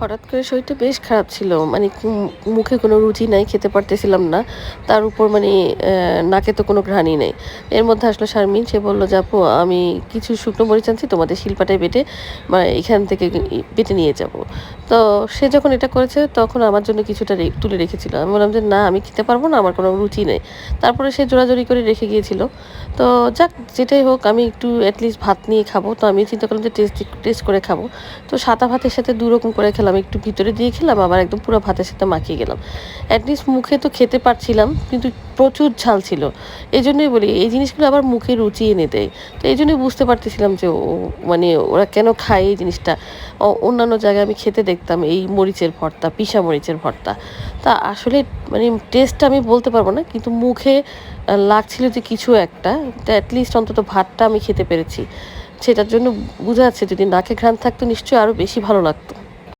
হঠাৎ করে শরীরটা বেশ খারাপ ছিল মানে মুখে কোনো রুচি নাই, খেতে পারতেছিলাম না। তার উপর মানে নাকে তো কোনো ঘ্রাণই নেই। এর মধ্যে আসলো শারমিন, সে বলল, যে আপু, আমি কিছু শুকনো মরিচ আনছি, তোমাদের শিল্পাটায় বেটে মানে এখান থেকে বেটে নিয়ে যাব। তো সে যখন এটা করেছে, তখন আমার জন্য কিছুটা তুলে রেখেছিল। আমি বললাম যে, না, আমি খেতে পারব না, আমার কোনো রুচি নেই। তারপরে সে জোরাজোরি করে রেখে গিয়েছিল। তো যাক, যেটাই হোক, আমি একটু অ্যাটলিস্ট ভাত নিয়ে খাব। তো আমি চিন্তা করলাম যে, টেস্ট টেস্ট করে খাব। তো সাদা ভাতের সাথে দু রকম করে খেলাম। একটু ভিতরে দিয়ে খেলাম, আবার একদম পুরো ভাতের সাথে মাখিয়ে গেলাম। অ্যাটলিস্ট মুখে তো খেতে পারছিলাম, কিন্তু প্রচুর ঝাল ছিল। এই জন্যই বলি, এই জিনিসগুলো আবার মুখে রুচি এনে দেয়। তো এই জন্যই বুঝতে পারতেছিলাম যে ও মানে ওরা কেন খায় এই জিনিসটা। অন্যান্য জায়গায় আমি খেতে দেখতাম, এই মরিচের ভর্তা, পিসা মরিচের ভর্তা। তা আসলে মানে টেস্টটা আমি বলতে পারব না, কিন্তু মুখে লাগছিল যে কিছু একটা। অ্যাটলিস্ট অন্তত ভাতটা আমি খেতে পেরেছি। সেটার জন্য বোঝা যাচ্ছে যদি নাকে ঘ্রাণ থাকতো, নিশ্চয়ই আরও বেশি ভালো লাগতো।